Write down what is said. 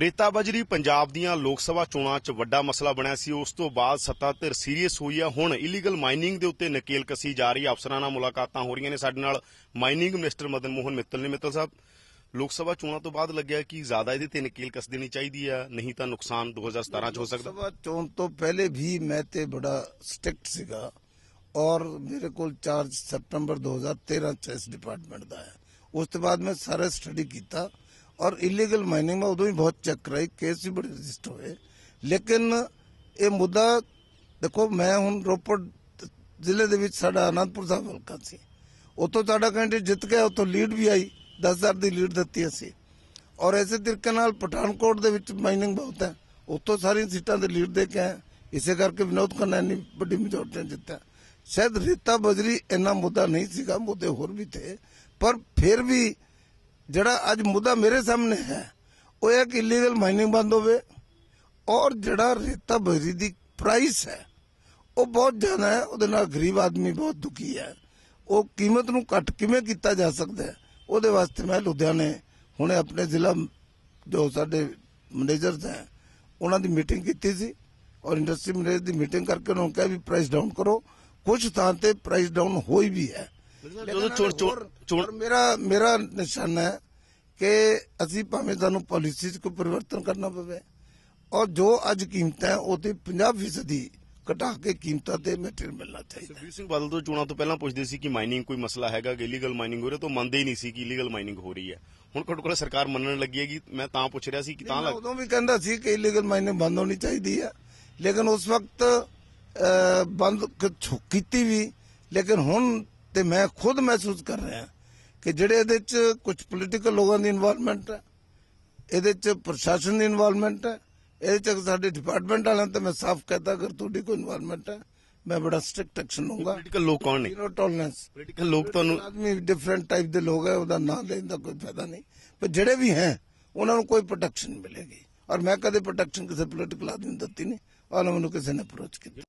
ਰੇਤਾ ਬਜਰੀ ਪੰਜਾਬ ਦੀਆਂ ਲੋਕ ਸਭਾ ਚੋਣਾਂ 'ਚ ਵੱਡਾ ਮਸਲਾ ਬਣਿਆ ਸੀ। ਉਸ ਤੋਂ ਬਾਅਦ ਸੱਤਾ ਧਿਰ ਸੀਰੀਅਸ ਹੋਈ ਆ। ਹੁਣ ਇਲੀਗਲ ਮਾਈਨਿੰਗ ਦੇ ਉੱਤੇ ਨਕੇਲ ਕਸੀ ਜਾ ਰਹੀ ਅਫਸਰਾਂ ਨਾਲ ਮੁਲਾਕਾਤਾਂ ਹੋ ਰਹੀਆਂ ਨੇ ਸਾਡੇ ਨਾਲ ਮਾਈਨਿੰਗ ਮਿਨਿਸਟਰ ਮਦਨ ਮੋਹਨ ਮਿੱਤਲ ਨੇ। ਮਿੱਤਲ ਸਾਹਿਬ, ਲੋਕ ਸਭਾ ਚੋਣਾਂ ਤੋਂ ਬਾਅਦ ਲੱਗਿਆ ਕਿ ਜ਼ਿਆਦਾ ਇਹਦੇ ਤੇ ਨਕੇਲ ਕਸ ਦੇਣੀ ਚਾਹੀਦੀ ਆ, ਨਹੀਂ ਤਾਂ ਨੁਕਸਾਨ 2017 'ਚ ਹੋ ਸਕਦਾ। ਸਭਾ ਚੋਣ ਤੋਂ ਪਹਿਲੇ ਵੀ ਮੈਂ ਤੇ ਬੜਾ ਸਟ੍ਰਿਕਟ ਸੀਗਾ ਔਰ ਮੇਰੇ ਕੋਲ ਚਾਰਜ ਸਤੰਬਰ 2013 ਚ ਇਸ ਡਿਪਾਰਟਮੈਂਟ ਦਾ ਹੈ। ਉਸ ਤੋਂ ਬਾਅਦ ਮੈਂ ਸਾਰਾ ਸਟੱਡੀ ਕੀਤਾ। ਔਰ ਇਲੀਗਲ ਮਾਈਨਿੰਗ ਮੈਂ ਉਦੋਂ ਹੀ ਬਹੁਤ ਚੈੱਕ ਕਰਾਈ ਕੇਸ ਵੀ ਬੜੇ ਰਜਿਸਟਰ ਹੋਏ ਲੇਕਿਨ ਇਹ ਮੁੱਦਾ ਦੇਖੋ ਮੈਂ ਹੁਣ ਰੋਪੜ ਜ਼ਿਲ੍ਹੇ ਦੇ ਵਿੱਚ ਸਾਡਾ ਆਨੰਦਪੁਰ ਸਾਹਿਬ ਹਲਕਾ ਸੀ ਉਤੋਂ ਸਾਡਾ ਕੈਂਡੀਡੇਟ ਜਿੱਤ ਗਿਆ ਉਤੋਂ ਲੀਡ ਵੀ ਆਈ 10000 ਦੀ ਲੀਡ ਦਿੱਤੀ ਅਸੀਂ ਔਰ ਐਸੇ ਤਰੀਕੇ ਨਾਲ ਪਠਾਨਕੋਟ ਦੇ ਵਿੱਚ ਮਾਈਨਿੰਗ ਬਹੁਤ ਹੈ ਉੱਥੋਂ ਸਾਰੀਆਂ ਸੀਟਾਂ ਦੇ ਲੀਡ ਦੇ ਕੇ ਆਏ ਇਸੇ ਕਰਕੇ ਵਿਨੋਦ ਖੰਨਾ ਇੰਨੀ ਵੱਡੀ ਮੈਜੋਰਟੀ ਜਿੱਤਿਆ ਸ਼ਾਇਦ ਰੀਤਾ ਬਜਰੀ ਇੰਨਾ ਮੁੱਦਾ ਨਹੀਂ ਸੀਗਾ ਮੁੱਦੇ ਹੋਰ ਵੀ ਥੇ ਪਰ ਫਿਰ ਵੀ ਜਿਹੜਾ ਅੱਜ ਮੁੱਦਾ ਮੇਰੇ ਸਾਹਮਣੇ ਹੈ, ਉਹ ਇਹ ਕਿ ਇਲੀਗਲ ਮਾਈਨਿੰਗ ਬੰਦ ਹੋਵੇ ਔਰ ਜਿਹੜਾ ਰੇਤਾ ਬਜਰੀ ਦੀ ਪ੍ਰਾਈਸ ਹੈ, ਉਹ ਬਹੁਤ ਜ਼ਿਆਦਾ ਹੈ, ਉਹਦੇ ਨਾਲ ਗਰੀਬ ਆਦਮੀ ਬਹੁਤ ਦੁਖੀ ਹੈ। ਉਹ ਕੀਮਤ ਨੂੰ ਘੱਟ ਕਿਵੇਂ ਕੀਤਾ ਜਾ ਸਕਦਾ ਹੈ, ਉਹਦੇ ਵਾਸਤੇ ਮੈਂ ਲੁਧਿਆਣੇ ਹੁਣੇ ਆਪਣੇ ਜ਼ਿਲ੍ਹਾ ਜੋ ਸਾਡੇ ਮੈਨੇਜਰਸ ਹੈ, ਉਹਨਾਂ ਦੀ ਮੀਟਿੰਗ ਕੀਤੀ ਸੀ ਔਰ ਇੰਡਸਟਰੀ ਮੈਨੇਜਰ ਦੀ ਮੀਟਿੰਗ ਕਰਕੇ ਉਹਨਾਂ ਨੂੰ ਕਿਹਾ ਵੀ ਪ੍ਰਾਈਸ ਡਾਊਨ ਕਰੋ। ਕੁਝ ਥਾਂ ਤੇ ਪ੍ਰਾਈਸ ਡਾਊਨ ਹੋਈ ਵੀ ਹੈ। ਜਦੋਂ ਚੋਣ- ਚੋਣ- ਚੋਣ- ਔਰ ਮੇਰਾ ਮੇਰਾ ਨਿਸ਼ਾਨਾ ਹੈ ਕਿ ਅਸੀਂ ਭਾਵੇਂ ਸਾਨੂੰ ਪਾਲਿਸੀ 'ਚ ਕੋਈ ਪਰਿਵਰਤਨ ਕਰਨਾ ਪਵੇ ਔਰ ਜੋ ਅੱਜ ਕੀਮਤਾਂ ਹੈ ਉਹ ਤੇ 50% ਦੀ ਘਟਾ ਕੇ ਕੀਮਤਾਂ ਤੇ ਮਟੀਰੀਅਲ ਮਿਲਣਾ ਚਾਹੀਦਾ। ਸੁਖਬੀਰ ਸਿੰਘ ਬਾਦਲ ਤੋਂ ਚੋਣਾਂ ਤੋਂ ਪਹਿਲਾਂ ਪੁੱਛਦੇ ਸੀ ਕਿ ਮਾਈਨਿੰਗ ਕੋਈ ਮਸਲਾ ਹੈਗਾ ਕਿ ਇਲੀਗਲ ਮਾਈਨਿੰਗ ਹੋ ਰਹੀ ਤਾਂ ਮੰਨਦੇ ਹੀ ਨਹੀਂ ਸੀ ਕਿ ਇਲੀਗਲ ਮਾਈਨਿੰਗ ਹੋ ਰਹੀ ਹੈ। ਹੁਣ ਘੱਟੋ ਘੱਟ ਸਰਕਾਰ ਮੰਨਣ ਲੱਗੀ ਹੈਗੀ ਮੈਂ ਤਾਂ ਪੁੱਛ ਰਿਹਾ ਸੀ ਕਿ ਤਾਂ ਉਦੋਂ ਵੀ ਕਹਿੰਦਾ ਸੀ ਕਿ ਇਲੀਗਲ ਮਾਈਨਿੰਗ ਬੰਦ ਹੋਣੀ ਚਾਹੀਦੀ ਹੈ। ਲੇਕਿਨ ਉਸ ਵਕਤ ਬੰਦ ਕੀਤੀ ਵੀ ਲੇਕਿਨ ਹੁਣ ਤੇ ਮੈਂ ਖੁਦ ਮਹਿਸੂਸ ਕਰ ਰਿਹਾ ਕਿ ਜਿਹੜੇ ਇਹਦੇ ਚ ਕੁਝ ਪੋਲੀਟੀਕਲ ਲੋਕਾਂ ਦੀ ਇਨਵੋਲਵਮੈਂਟ ਹੈ ਇਹਦੇ ਚ ਪ੍ਰਸ਼ਾਸਨ ਦੀ ਇਨਵੋਲਵਮੈਂਟ ਹੈ ਇਹਦੇ ਚ ਸਾਡੇ ਡਿਪਾਰਟਮੈਂਟ ਵਾਲਿਆਂ ਤੇ ਮੈਂ ਸਾਫ਼ ਕਹਤਾ ਅਗਰ ਤੁਹਾਡੀ ਕੋਈ ਇਨਵੋਲਵਮੈਂਟ ਹੈ ਮੈਂ ਬੜਾ ਸਟ੍ਰਿਕਟ ਐਕਸ਼ਨ ਲਵਾਂਗਾ ਪੋਲੀਟੀਕਲ ਲੋਕ ਕੌਣ ਨੇ? ਜ਼ੀਰੋ ਟੋਲਰੈਂਸ ਪੋਲੀਟੀਕਲ ਲੋਕ ਤੁਹਾਨੂੰ ਆਦਮੀ ਡਿਫਰੈਂਟ ਟਾਈਪ ਦੇ ਲੋਕ ਹੈ ਉਹਦਾ ਨਾਂ ਲੈਣ ਦਾ ਕੋਈ ਫਾਇਦਾ ਨਹੀਂ। ਪਰ ਜਿਹੜੇ ਵੀ ਹੈ ਉਹਨਾਂ ਨੂੰ ਕੋਈ ਪ੍ਰੋਟੈਕਸ਼ਨ ਮਿਲੇਗੀ। ਔਰ ਮੈਂ ਕਦੇ ਪ੍ਰੋਟੈਕਸ਼ਨ ਕਿਸੇ ਪੋਲੀਟੀਕਲ ਆਦਮੀ ਨੂੰ ਦਿੱਤੀ ਨਹੀਂ। ਔਰ ਨਾ ਮੈਨੂੰ ਕਿਸੇ ਨੇ ਅਪਰੋਚ ਕੀਤਾ।